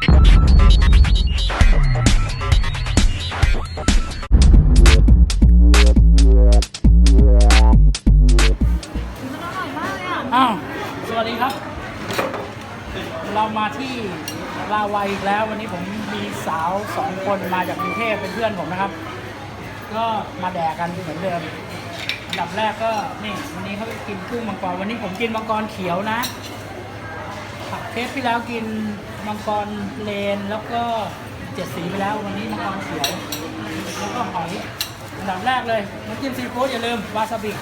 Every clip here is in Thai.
อ้าว สวัสดีครับ เรามาที่ลาวัยอีกแล้ววันนี้ผมมีสาวสองคนมาจากกรุงเทพเป็นเพื่อนผมนะครับ ก็มาแดกกันเหมือนเดิมอันดับแรกก็นี่วันนี้เขากินกุ้งมังกรวันนี้ผมกินมังกรเขียวนะ เทปที่แล้วกินมังกรเลนแล้วก็เจ็ดสีไปแล้ววันนี้มังกรเขียวแล้วก็หอยอันดับแรกเลยน้ำจิ้มซีฟู้ดอย่าลืมวาซาบิ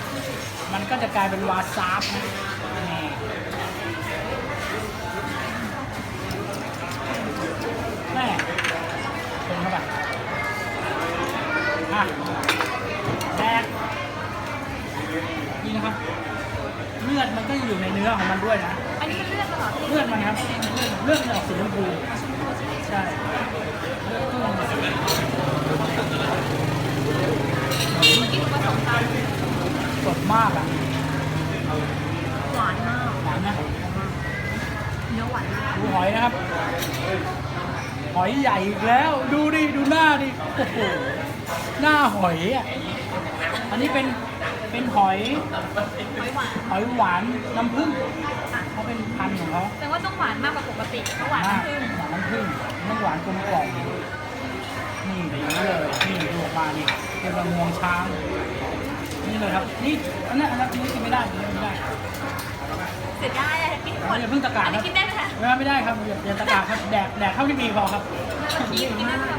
มันก็จะกลายเป็นวาซาบนะนี่แม่เป็นเข้าไปอะแดกนี่นะครับ เลือดมันก็อยู่ในเนื้อของมันด้วยนะ เป็นเลือดเหรอเลือดมันครับเลือดเลือดมันออกสีชมพูใช่เลือดกุ้งเมื่อกี้หนูผสมตามสดมากอะหวานมากหวานนะเนื้อหวานมากดูหอยนะครับ หอยใหญ่อีกแล้ว ดูดิดูหน้าดิโอ้โหหน้าหอยอะอันนี้เป็นเป็นหอย หอยหวาน หอยหวานน้ำผึ้ง เขาเป็นพันธุ์ของเขาแต่ว่าต้องหวานมากกว่าปกติเพราะหวานมากน้ำผึ้งหวานน้ำผึ้งน้ำหวานกลมกล่อมนี่อย่างนี้เลยนี่ดูออกมานี่เป็นกระงวงช้าง นี่เลยครับ นี่อันนั้นอันนั้นนี่กินไม่ได้กินไม่ได้เสียดายอะกินหมดอย่าเพิ่งตะกาอัรนคนี้รับกินได้ไหมคะไม่ได้ไม่ได้ครับอย่าอย่าตะกาครับแดกแดกเท่าที่มีพอครับกินกินได้ไหมคะ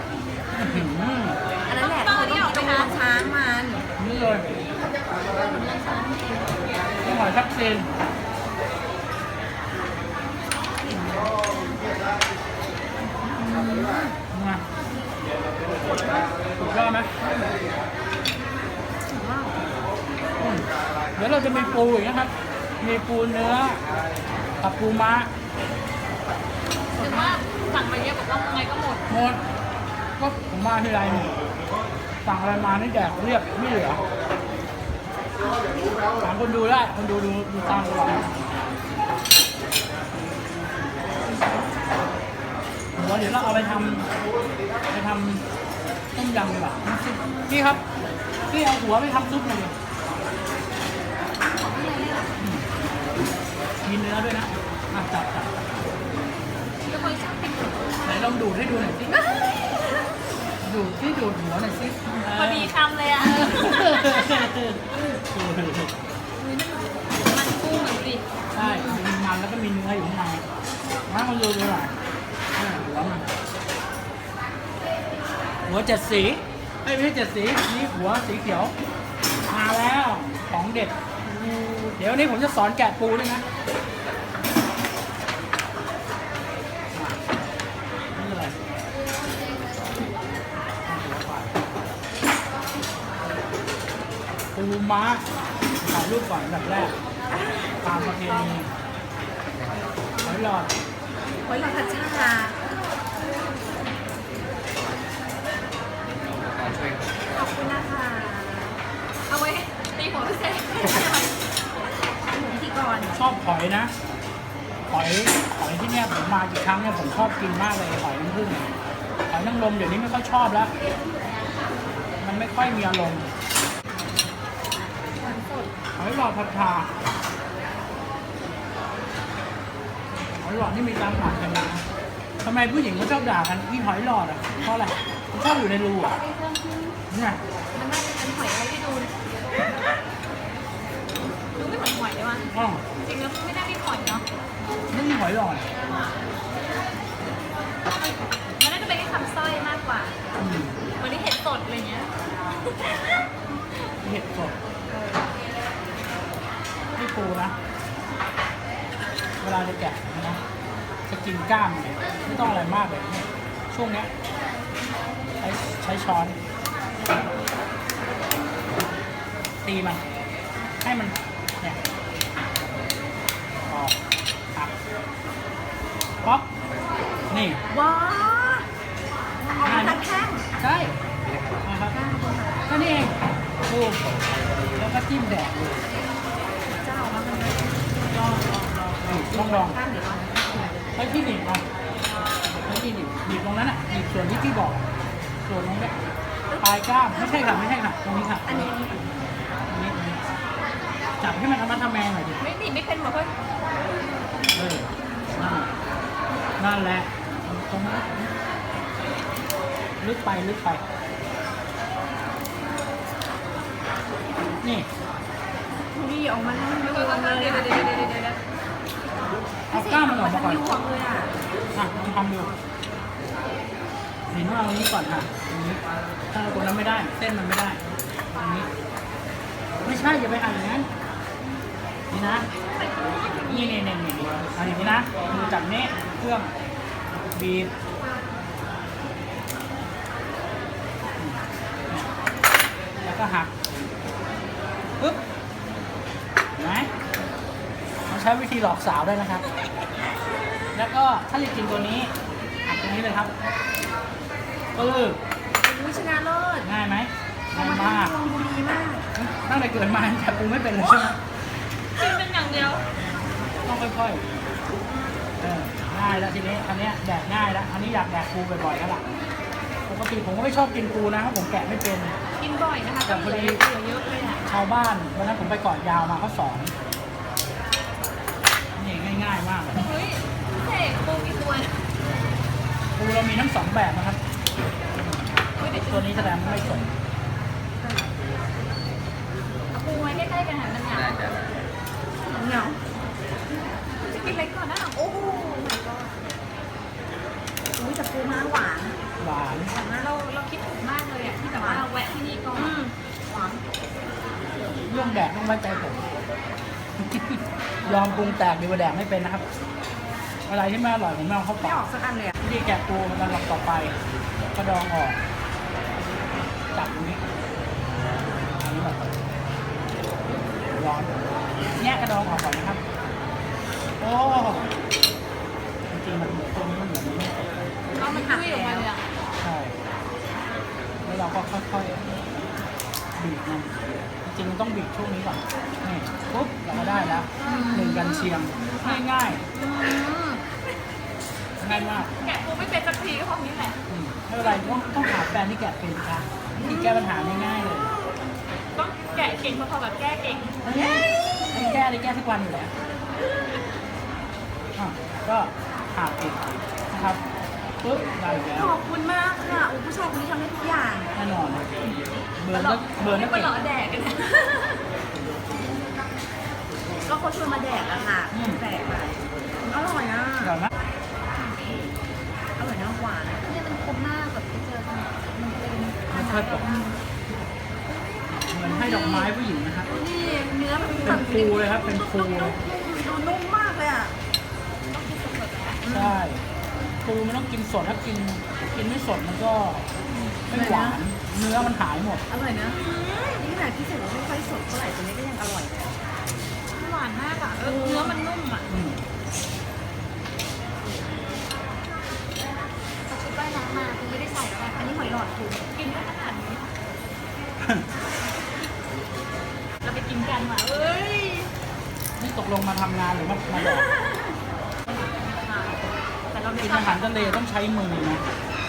อื้อหืออันนั้นแหละเขาต้องเป็นงช้างมัน นี่เลยนี่หอยทับเซนมาถูกยอดไหมอืม เดี๋ยวเราจะมีปูอีกนะครับ มีปูเนื้อกับปูม้าถึงว่าสั่งมาเยอะบอกว่ายังไงก็หมด หมดก็ผมมาที่ไรนี่สั่งอะไรมานี่แดกเรียกไม่เหลือถามคนดูได้คนดูดูดูตามตลอดหัวเดี๋ยวเราเอาไปทำไปทำต้มยำดีกว่าน้ำซุปพี่ครับพี่เอาหัวไปทำซุปหน่อยดิอืม มีเนื้อด้วยนะอะจับจับจับแล้วคนชอบกินไหนลองดูดให้ดูหน่อยสิดูดที่ดูดหัวหน่อยสิพอดีคำเลยอะมันกุ้งหน่อยสิใช่มีมันแล้วก็มีเนื้ออยู่ข้างในมามาดูดูหน่อยอ่าหัวมันหัวเจ็ดสีเอ้ยไม่ใช่เจ็ดสีนี่หัวสีเขียวมาแล้วของเด็ด เดี๋ยววันนี้ผมจะสอนแกะปูด้วยนะอะ ม้าถ่ายรูปก่อนอันดับแรก ตามประเพณีหอยหลอดไว้เราพัชชาขอบคุณนะคะ เอาไว้ตีหัวพิเศษหนูพิธีกรชอบหอยนะ หอย หอยที่เนี่ยผมมากี่ครั้งเนี่ยผมชอบกินมากเลยหอยน้ำผึ้งเนี่ยหอยนางรมเดี๋ยวนี้ไม่ค่อยชอบแล้ว มันไม่ค่อยมีอารมณ์ห อยหลอดผัดชาหอยหลอดนี่มีการผ่านกันนะทำไมผู้หญิงเขาชอบด่ากันอีหอยหลอดอะเพราะอะไรมันชอบอยู่ในรูอะเนี่ยมันน่าจะเป็นหอยอะไรที่ดูดูไม่เหมือนหอยเลยว่ะอ๋อจริงแล้วไม่ได้มีหอยเนาะไม่มีหอยหลอดมันน่าจะเป็นแค่คำสร้อยมากกว่าอืมวันนี้เห็ดสดอะไรเงี้ยเห็ดสดไม่ ปูนะ เวลาจะแกะนะจะกินกล้ามเนี่ยไม่ต้องอะไรมากเลยเนี่ยช่วงเนี้ยใช้ใช้ช้อน ตีมัน ให้มันเนี่ยออกหักป๊อกนี่ว้าเอามาทัดแท่งใช่นะครับก็นี่เองดูแล้วก็จิ้มแดดเลยเจ้ามาเป็น ลองลองลองลองลองข้ามเดี๋ยวก่อนใช้ที่หนีบเอาไม่นี่ดิบีตรงนั้นอะบีบส่วนที่พี่บอก ส่วนตรงเนี้ยปลายกล้ามไม่ใช่ค่ะไม่ใช่ค่ะตรงนี้ค่ะอันนี้อันนี้จับให้มันเอามาทำแมงหน่อยดิไม่หนีไม่เป็นหมดเพื่อนเออนั่นนั่นแหละตรงนั้นลึกไปลึกไป นี่ีออกมาแล้วมันเดี๋ยวยวงเดี๋ยวเลยเดี๋ยวค่ะเดี๋ยวเดี๋ยวเดี๋ยวเอากล้ามมันออกมาก่อนยวงเลยอะอะลองทำดูเห็นว่าเอาอันนี้ก่อนค่ะตรงนี้ถ้าเราตรงนั้นไม่ได้ เส้นมันไม่ได้ตรงนี้ ไม่ใช่อย่าไปอ่านอย่างนั้นนี่นะ นี่นี่นี่นี่เอาอย่างนี้นะมือจับนี้เครื่องบีบแล้วก็หัก ใช้วิธีหลอกสาวได้นะครับ แล้วก็ถ้าจะกินตัวนี้หักตรงนี้เลยครับปึ๊บวิชนะเลิศง่ายไหมเอาง่ายมามากทำวงดีมาก ตั้งแต่เกิดมาแต่ปรุงไม่เป็นเลยใช่ไหมกินเป็นอย่างเดียว ต้องค่อยๆเออง่ายแล้วทีนี้อันเนี้ยแดกง่ายแล้วอันนี้อยากแดกปูบ่อยๆแล้วล่ะปกติผมก็ไม่ชอบกินปูนะเพราะผมแกะไม่เป็น กินบ่อยนะคะแต่ก็พอเหลืดีอเหลือเยอะเลยอะชาวบ้านวันนั้นผมไปเกาะยาวมาเขาสอนนี่ ง่ายมากเลยเฮ้ยเสกปูกี่ตัวเนี่ยปูเรามีทั้งสองแบบนะครับ เฮ้ยเดี๋ยวตัวนี้แสดงว่าไม่สนเอาปูไว้ใกล้ๆกันหันมันหยาบเหนียวจะกินอะไรก่อนนะโอ้โห my god อุ้ยแต่ปูม้าหวาน หวานแต่ว่าเราเราคิดถูกมากเลยอะที่แบบว่าเราแวะที่นี่ก่อนหวานเรื่องแดกต้องไว้ใจผม ยอมปรุงแตกดีกว่าแดกไม่เป็นนะครับ อะไรที่ไม่อร่อยผมไม่เอาเข้าไม่ปาอกอกสักอันเลยอะวิธีแกะปูมันลำต่อไปกระดองออกจับตรงนี้อันนี้แบบร้อนแยกกระดองออกก่อนนะครับ โอ้จริงๆมันตัวนี้มันเหมือนมันไม่สดเอามันยุ่ยออกมาเลยอะใช่ แล้วเราก็ค่อยๆบีบมันจ ริงๆมันต้องบีบช่วงนี้ก่อนนี่ปุ๊บเราก็ได้แล้วหนึ่งกันเชียงง่ายๆง่ายมากแกะปูไม่เป็นสักทีก็เพราะนี้แหละอืมไม่เป็นไรต้องต้องหาแฟนที่แกะเป็นค่ะวิธีแก้ปัญหาง่ายๆเลยต้องแกะเก่งพอๆกับแก้เก่งให้แก้เลยแก้ทุกวันอยู่แล้วอะก็หาอีกนะครับ ปุ๊บได้อีกแล้วขอบคุณมากค่ะโอ้ผู้ชายคนนี้ทำได้ทุกอย่างแน่นอนเลยเบิร์นก็เบิร์นก็ไปเก่ง หล่อแดกกันนะก็เขาชวนมาแดกอะค่ะแดกไปอร่อยอะก่อนนะอร่อยนะหวานเนี่ยมันคุ้มมากกับที่เจอกันมันเป็นไม่ค่อยตกเหมือนให้ดอกไม้ผู้หญิงนะครับ นี่เนื้อมันเป็นฟูเลยครับเป็นฟูเลยดูนุ่มมากเลยอะต้องกินสดๆนะใช่ ปูมันต้องกินสดถ้ากินกินไม่สดมันก็ไม่หวานเนื้อมันหายหมดอร่อยนะนี่ขนาดพี่เสกว่าไม่ค่อยสดเท่าไหร่ตัวนี้ก็ยังอร่อยเลยหวานมากอะเออเนื้อมันนุ่มอะอืมเอาชุดว่ายน้ำมาคือไม่ได้ใส่แล้วอันนี้หอยหลอดถูกกินได้ขนาดนี้เราไปกินกันว่ะเอ้ยนี่ตกลงมาทำงานหรือมามาแดก แต่เราไม่กินอาหารทะเลต้องใช้มือนะ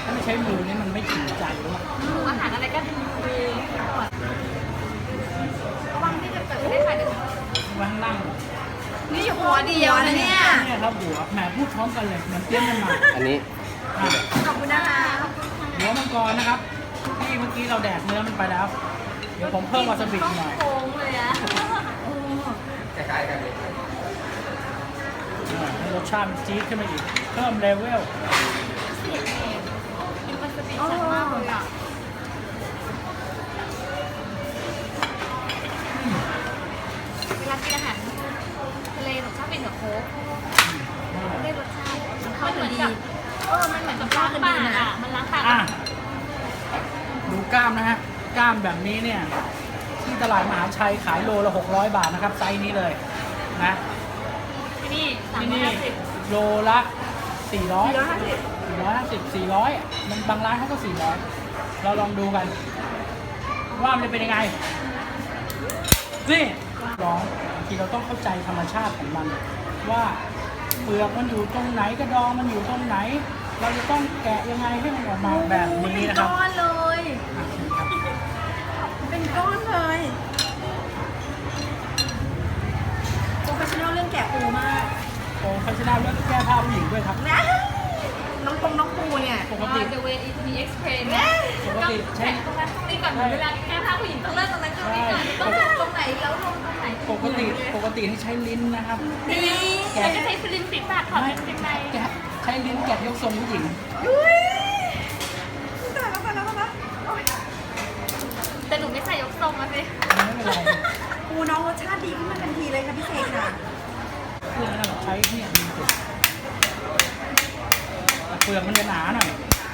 ถ้าไม่ใช้มือนี่มันไม่ถึงใจหรือเปล่าอาหารอะไรก็ดูก่อระวังที่จะเกิดไม่ได้ใส่เลยไว้ข้างล่างนี่อยู่หัวเดียวนะเนี่ย เนี่ยครับหัวแหมพูดพร้อมกันเลยเหมือนเตรียมกันมาอันนี้อะขอบคุณนะคะหัวมังกรนะครับที่เมื่อกี้เราแดกเนื้อมันไปแล้ว เดี๋ยวผมเพิ่มวาซาบิหน่อยโค้งเลยอะ คล้ายๆกันเลย ให้รสชาติมันจี๊ดขึ้นมาอีก เพิ่มเลเวลเสียงเองกินวาซาบิชัดมากเลยอะเวลากินอาหารทะเลหนูชอบกินกับโค้กได้รสชาติมันเข้าเหมือนกับเออมันเหมือนกับล้างปากอะมันล้างปากอะดูกล้ามนะฮะกล้ามแบบนี้เนี่ย ที่ตลาดมหาชัยขายโลละ 600 บาทนะครับไซส์นี้เลยนะที่ นี่สามที่ร้อยนี่ห้าสิบโลละ400สี่ร้อยห้าสิบ450 400อะมันบางร้านเขาก็400เราลองดูกัน ว่ามันจะเป็นยังไงนี่ร้องบางทีเราต้องเข้าใจธรรมชาติของมัน ว่าเปลือกมันอยู่ตรงไหนกระดองมันอยู่ตรงไหน เราจะต้องแกะยังไงให้มันออกมาแบบนี้นะครับเป็นก้อนเลยเป็นก้อนเลยโปรเฟชชั่นอลเรื่องแกะปูมากโอ้พัชนาเลือกแก้ผ้าผู้หญิงด้วยครับ นะน้องปงน้องปูเนี่ย ปกติ The way it be explained ปกติใช้ แข่งตรงนั้นตรงนี้ก่อนเวลาแก้ผ้าผู้หญิงต้องเลิกตรงนั้นตรงนี้ก่อนต้องเลิกตรงไหนแล้วลงตรงไหนปกติปกติที่ใช้ลิ้นนะครับนี่แล้วก็ใช้ฟิลิปปิดปากถอดเป็นในแกะใช้ลิ้นแกะยกทรงผู้หญิง อุ้ยตายแล้วตายแล้วตายแล้วโอ๊ยแต่หนูไม่ใส่ยกทรงมาสิไม่เป็นไรปูน้องรสชาติดีขึ้นมาทันที พื่อนเราใช้เนี่ยดีสุดเปลือกมันจะหนาหน่อย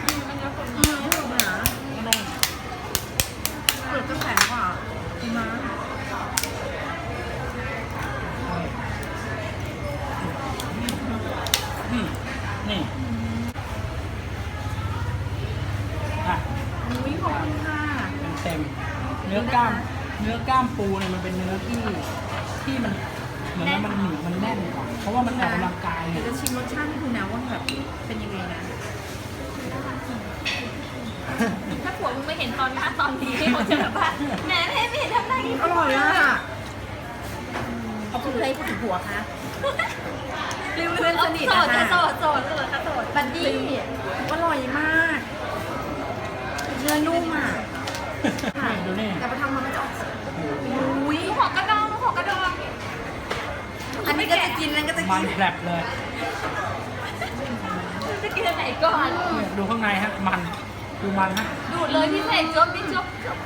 อืมถูกหนาอะไรเปิดก็แข็งกว่าคุณม้านี่นี่อะอุ้ยขอบคุณค่ะเต็มๆเนื้อกล้าม เนื้อกล้ามปูเนี่ยมันเป็นเนื้อที่ที่มัน เหมือนว่ามันเหนียวมันแน่นกว่าเพราะว่ามันออกกำลังกายเดี๋เนี่ยวยจะชิมรสชาติให้ดูนะว่าแบบเป็นยังไงนะ ถ้าผัวมึงไม่เห็นตอนหน้าตอนนี้เขาจะแบบว่าแหมไม่เห็นทำได้ยังอร่อยอะเอาคุณเลยคุณผัวคะเพื่อนสนิทโสอะดค่ะโสดโสดโสดค่ะโสดบัดดี้อร่อยมากเนื้อนุ่มอะนี่ดูนี่แต่ไปทำมันมันจะออกอุ้ยลูกหัวกระดองลูกหัวกระดอง อันนี้ก็จะกินอันนั้นก็จะมักินนแผลบเลยจะกินอันไหนก่อน เนี่ยดูข้างในฮะ มันดูมันฮะดูดเลยพี่เสกจบพี่จบจบ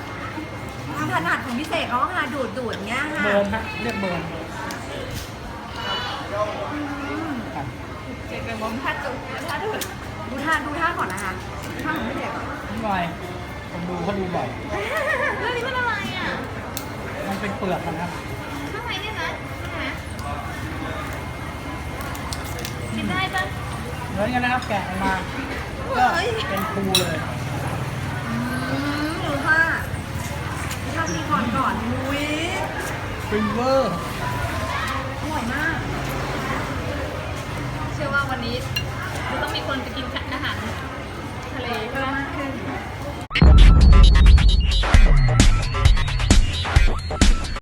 ทางถนัดของพี่เสกเขาค่ะดูดดูดเงี้ยค่ะเบิร์นฮะเรียกเบิร์นครับเสกไปมองท่าจุกท่าดูดดูท่าดูท่าก่อนนะคะดูท่าของพี่เสกก่อนนี่บ่อยผมดูเขาดูบ่อยเรื่องนี้มันอะไรอะมันเป็นเปลือกมันครับ ข้างในเนี่ยนะใช่ไหม กินได้ปะเหมือนกันนะครับแกะออกมา ก็เป็นปูเลยอืมดูท่าดูท่ามีก่อนก่อนอุ้ยฟิงเวอร์อร่อยมาก เชื่อว่าวันนี้จะต้องมีคนไปกินอาหารทะเลใช่ไหมมากขึ้น